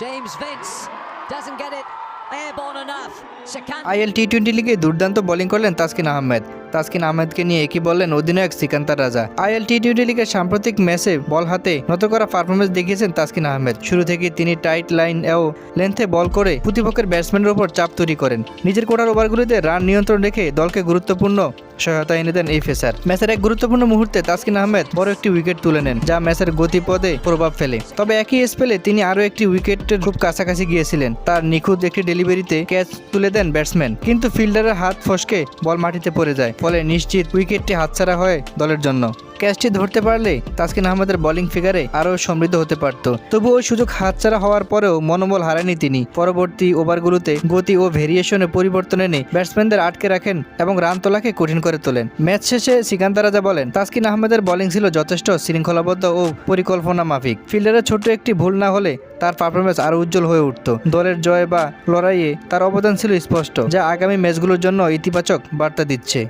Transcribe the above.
James Vince doesn't get it airborne enough. IL T twenty লিগে দুর্দান্ত bowling করলেন তাসকিন আহমেদ তাসকিন আহমেদকে নিয়ে একই বললেন, অধিনায়ক সিকান্তার রাজা। আইএল টি টোয়েন্টি লিগের সাম্প্রতিক ম্যাচে বল হাতে নত করা পারফরমেন্স দেখিয়েছেন তাসকিন আহমেদ। শুরু থেকে তিনি টাইট লাইন ও লেন্থে বল করে প্রতিপক্ষের ব্যাটসম্যানের উপর চাপ তৈরি করেন। নিজের কোটার ওভারগুলিতে রান নিয়ন্ত্রণ রেখে দলকে গুরুত্বপূর্ণ সহায়তা এনে দেন এই ফেসার ম্যাচের এক গুরুত্বপূর্ণ মুহূর্তে তাসকিন আহমেদ বড় একটি উইকেট তুলে নেন, যা ম্যাচের গতিপথে প্রভাব ফেলে। তবে একই স্পেলে তিনি আরও একটি উইকেটের খুব কাছাকাছি গিয়েছিলেন। তার নিখুঁত একটি ডেলিভারিতে ক্যাচ তুলে দেন ব্যাটসম্যান, কিন্তু ফিল্ডারের হাত ফসকে বল মাটিতে পড়ে যায়। ফলে নিশ্চিত উইকেটটি হাতছাড়া হয় দলের জন্য। ক্যাচটি ধরতে পারলে তাসকিন আহমেদের বোলিং ফিগারে আরও সমৃদ্ধ হতে পারত। তবু ওই সুযোগ হাতছাড়া হওয়ার পরেও মনোবল হারায়নি তিনি। পরবর্তী ওভারগুলোতে গতি ও ভেরিয়েশনে পরিবর্তন এনে ব্যাটসম্যানদের আটকে রাখেন এবং রান তোলাকে কঠিন করে তোলেন। ম্যাচ শেষে সিকান্ত রাজা বলেন, তাসকিন আহমেদের বোলিং ছিল যথেষ্ট, শৃঙ্খলাবদ্ধ ও পরিকল্পনা মাফিক। ফিল্ডারের ছোট্ট একটি ভুল না হলে তার পারফরমেন্স আরও উজ্জ্বল হয়ে উঠত। দলের জয় বা লড়াইয়ে তার অবদান ছিল স্পষ্ট, যা আগামী ম্যাচগুলোর জন্য ইতিবাচক বার্তা দিচ্ছে।